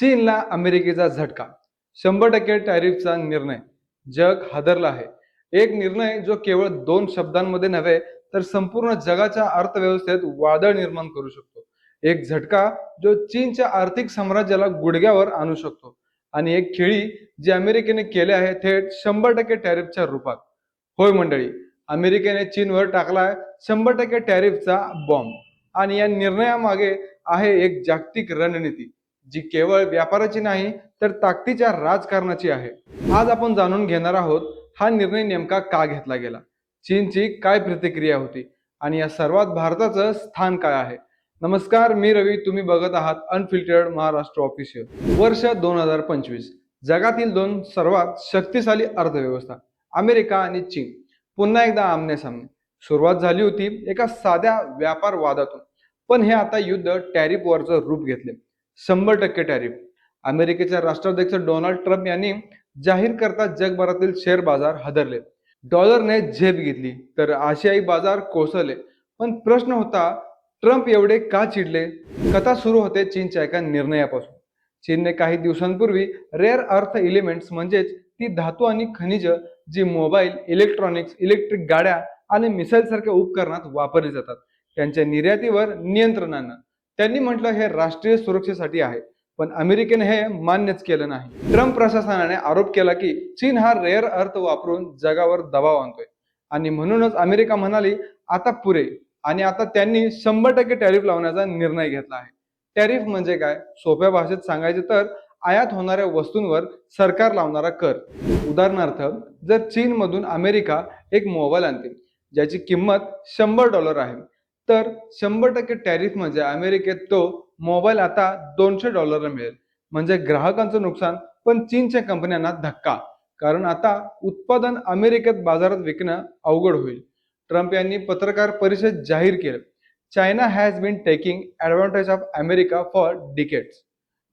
चीनला अमेरिकेचा झटका. शंभर टक्के टॅरिफचा निर्णय. जग हादरला आहे. एक निर्णय जो केवळ दोन शब्दांमध्ये नव्हे तर संपूर्ण जगाच्या अर्थव्यवस्थेत वादळ निर्माण करू शकतो. एक झटका जो चीनच्या आर्थिक साम्राज्याला गुडघ्यावर आणू शकतो. आणि एक खेळी जी अमेरिकेने केले आहे थेट शंभर टक्के टॅरिफच्या रूपात. होय मंडळी अमेरिकेने चीनवर टाकलाय शंभर टक्के टॅरिफचा बॉम्ब आणि या निर्णयामागे आहे एक जागतिक रणनीती. जी केवळ व्यापाराची नाही तर ताकदीच्या राजकारणाची आहे. आज आपण जाणून घेणार आहोत हा निर्णय नेमका का घेतला गेला? चीनची काय प्रतिक्रिया होती? आणि या सर्वात भारताचं स्थान काय आहे? नमस्कार मी रवी. तुम्ही बघत आहात अनफिल्टर्ड महाराष्ट्र ऑफिशियल वर्ष दोन हजार पंचवीस. जगातील दोन सर्वात शक्तिशाली अर्थव्यवस्था अमेरिका आणि चीन पुन्हा एकदा आमने सामने. सुरुवात झाली होती एका साध्या व्यापार वादातून पण हे आता युद्ध टॅरिफ वरचं रूप घेतले. शंभर टक्के टॅरिफ. अमेरिकेचे राष्ट्राध्यक्ष डोनाल्ड ट्रम्प यांनी जाहीर करता जगभरातील शेअर बाजार हादरले. डॉलरने झेप घेतली तर आशियाई बाजार कोसळले. पण प्रश्न होता ट्रम्प एवढे का चिडले? कथा सुरू होते चीनच्या एका निर्णयापासून. चीनने काही दिवसांपूर्वी रेअर अर्थ एलिमेंट्स म्हणजेच ती धातू आणि खनिज जी मोबाईल इलेक्ट्रॉनिक्स इलेक्ट्रिक गाड्या आणि मिसाईल सारख्या उपकरणात वापरली जातात त्यांच्या निर्यातीवर नियंत्रणानं. त्यांनी म्हटलं हे राष्ट्रीय सुरक्षेसाठी आहे पण अमेरिकेने हे मान्यच केलं नाही. ट्रम्प प्रशासनाने आरोप केला की चीन हा रेअर अर्थ वापरून जगावर दबाव आणतोय. आणि म्हणूनच अमेरिका म्हणाली आता पुरे. आणि आता त्यांनी शंभर टक्के टॅरिफ लावण्याचा निर्णय घेतला आहे. टॅरिफ म्हणजे काय? सोप्या भाषेत सांगायचे तर आयात होणाऱ्या वस्तूंवर सरकार लावणारा कर. उदाहरणार्थ जर चीनमधून अमेरिका एक मोबाईल आणते ज्याची किंमत शंभर डॉलर आहे तर शंभर टक्के टॅरिफ म्हणजे अमेरिकेत तो मोबाईल आता दोनशे डॉलरला मिळेल. म्हणजे ग्राहकांचं नुकसान पण चीनच्या कंपन्यांना धक्का. कारण आता उत्पादन अमेरिकेत बाजारात विकणं अवघड होईल. ट्रम्प यांनी पत्रकार परिषद जाहीर केलं. China has been taking advantage of America for decades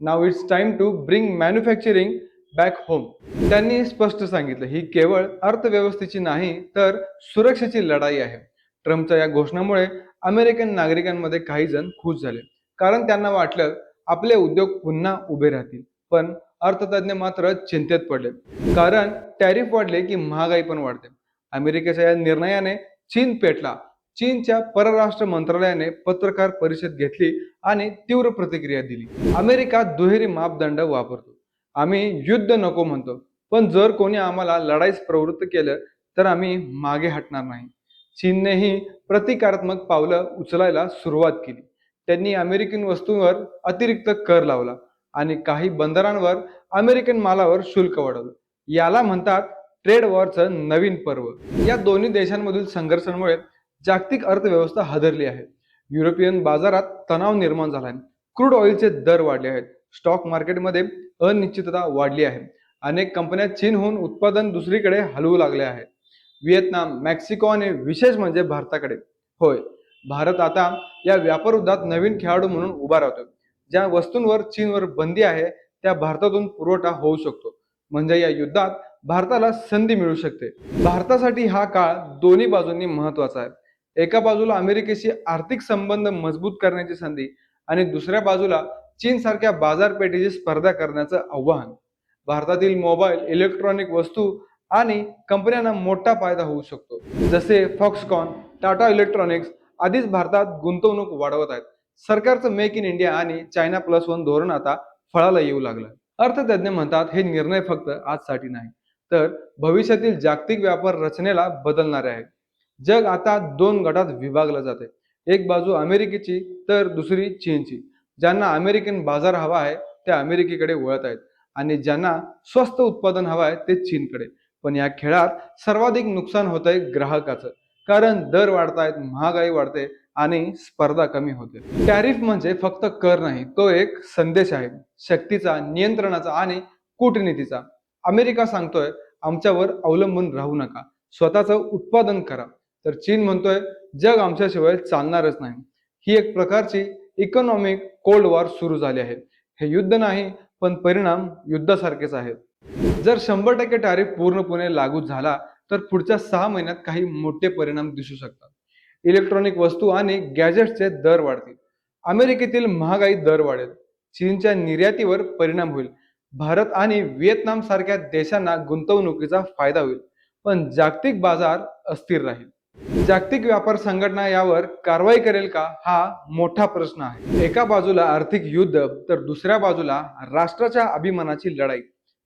now it's time to bring manufacturing back home त्यांनी स्पष्ट सांगितलं ही केवळ अर्थव्यवस्थेची नाही तर सुरक्षेची लढाई आहे. ट्रम्पच्या या घोषणामुळे अमेरिकन नागरिकांमध्ये काही जण खुश झाले. कारण त्यांना वाटलं आपले उद्योग पुन्हा उभे राहतील. पण अर्थतज्ञ मात्र चिंतेत पडले. कारण टॅरिफ वाढले की महागाई पण वाढते. अमेरिकेच्या या निर्णयाने चीन पेटला. चीनच्या परराष्ट्र मंत्रालयाने पत्रकार परिषद घेतली आणि तीव्र प्रतिक्रिया दिली. अमेरिका दुहेरी मापदंड वापरतो. आम्ही युद्ध नको म्हणतो. पण जर कोणी आम्हाला लढाईस प्रवृत्त केलं तर आम्ही मागे हटणार नाही. चीननेही प्रतिकारात्मक पावलं उचलायला सुरुवात केली. त्यांनी अमेरिकन वस्तूंवर अतिरिक्त कर लावला आणि काही बंदरांवर अमेरिकन मालावर शुल्क वाढवलं. याला म्हणतात ट्रेड वॉरचं नवीन पर्व. या दोन्ही देशांमधील संघर्षांमुळे जागतिक अर्थव्यवस्था हादरली आहे. युरोपियन बाजारात तणाव निर्माण झाला आहे. क्रूड ऑइलचे दर वाढले आहेत. स्टॉक मार्केटमध्ये अनिश्चितता वाढली आहे. अनेक कंपन्या चीनहून उत्पादन दुसरीकडे हलवू लागल्या आहेत. व्हिएतनाम मेक्सिको आणि विशेष म्हणजे भारताकडे. होय भारत आता या व्यापार युद्धात नवीन खेळाडू म्हणून उभा राहतो ज्या वस्तूंवर चीनवर बंदी आहे त्या भारतातून पुरवठा होऊ शकतो. म्हणजे या युद्धात भारताला संधी मिळू शकते. भारतासाठी हा काळ दोन्ही बाजूंनी महत्त्वाचा आहे. एका बाजूला अमेरिकेशी आर्थिक संबंध मजबूत करण्याची संधी आणि दुसऱ्या बाजूला चीन सारख्या बाजारपेठेची स्पर्धा करण्याचं आव्हान. भारतातील मोबाईल इलेक्ट्रॉनिक वस्तू आणि कंपन्यांना मोठा फायदा होऊ शकतो. जसे फॉक्सकॉन टाटा इलेक्ट्रॉनिक्स आधीच भारतात गुंतवणूक वाढवत आहेत. सरकारचं मेक इन इंडिया आणि चायना प्लस वन धोरण आता फळाला येऊ लागलं. अर्थतज्ञ म्हणतात हे निर्णय फक्त आजसाठी नाही तर भविष्यातील जागतिक व्यापार रचनेला बदलणारे आहे जग आता दोन गटात विभागलं जाते एक बाजू अमेरिकेची तर दुसरी चीनची. ज्यांना अमेरिकन बाजार हवा आहे ते अमेरिकेकडे वळत आहेत. आणि ज्यांना स्वस्त उत्पादन हवं आहे ते चीनकडे. पण या खेळात सर्वाधिक नुकसान होत आहे ग्राहकाचं. कारण दर वाढतायत महागाई वाढते आणि स्पर्धा कमी होते. टॅरिफ म्हणजे फक्त कर नाही तो एक संदेश आहे. शक्तीचा नियंत्रणाचा आणि कूटनीतीचा. अमेरिका सांगतोय आमच्यावर अवलंबून राहू नका. स्वतःचं उत्पादन करा. तर चीन म्हणतोय जग आमच्याशिवाय चालणारच नाही. ही एक प्रकारची इकॉनॉमिक कोल्ड वॉर सुरू झाली आहे. हे युद्ध नाही पण परिणाम युद्धासारखेच आहेत. जर शंभर टक्के टॅरिफ पूर्णपणे लागू झाला तर पुढच्या सहा महिन्यात काही मोठे परिणाम दिसू शकतात. इलेक्ट्रॉनिक वस्तू आणि गॅजेट्सचे दर वाढतील. अमेरिकेतील महागाई दर वाढेल. चीनच्या निर्यातीवर परिणाम होईल. भारत आणि व्हिएतनाम सारख्या देशांना गुंतवणुकीचा फायदा होईल. पण जागतिक बाजार अस्थिर राहील. जागतिक व्यापार संघटना यावर कारवाई करेल का? हा मोठा प्रश्न आहे. एका बाजूला आर्थिक युद्ध तर दुसऱ्या बाजूला राष्ट्राच्या अभिमानाची लढाई.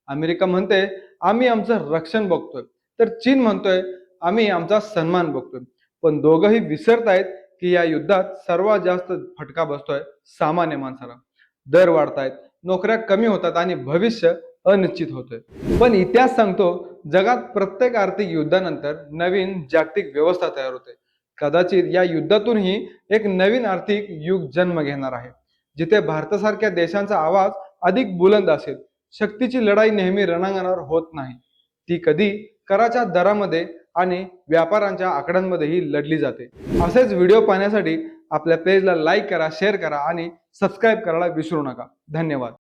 अमेरिका म्हणते आम्ही आमचं रक्षण बघतोय. तर चीन म्हणतोय आम्ही आमचा सन्मान बघतोय. पण दोघंही विसरतायत की या युद्धात सर्वात जास्त फटका बसतोय सामान्य माणसाला. दर वाढतायत नोकऱ्या कमी होतात आणि भविष्य अनिश्चित होतोय. पण इतिहास सांगतो जगात प्रत्येक आर्थिक युद्धानंतर नवीन जागतिक व्यवस्था तयार होते. कदाचित या युद्धातूनही एक नवीन आर्थिक युग जन्म घेणार आहे जिथे भारतासारख्या देशांचा आवाज अधिक बुलंद असेल. शक्तीची लढाई नेहमी रणांगणावर होत नाही. ती कधी कराच्या दरामध्ये आणि व्यापारांच्या आकड्यांमध्येही लढली जाते. असेच व्हिडिओ पाहण्यासाठी आपल्या पेजला लाईक करा शेअर करा आणि सबस्क्राईब करायला विसरू नका. धन्यवाद.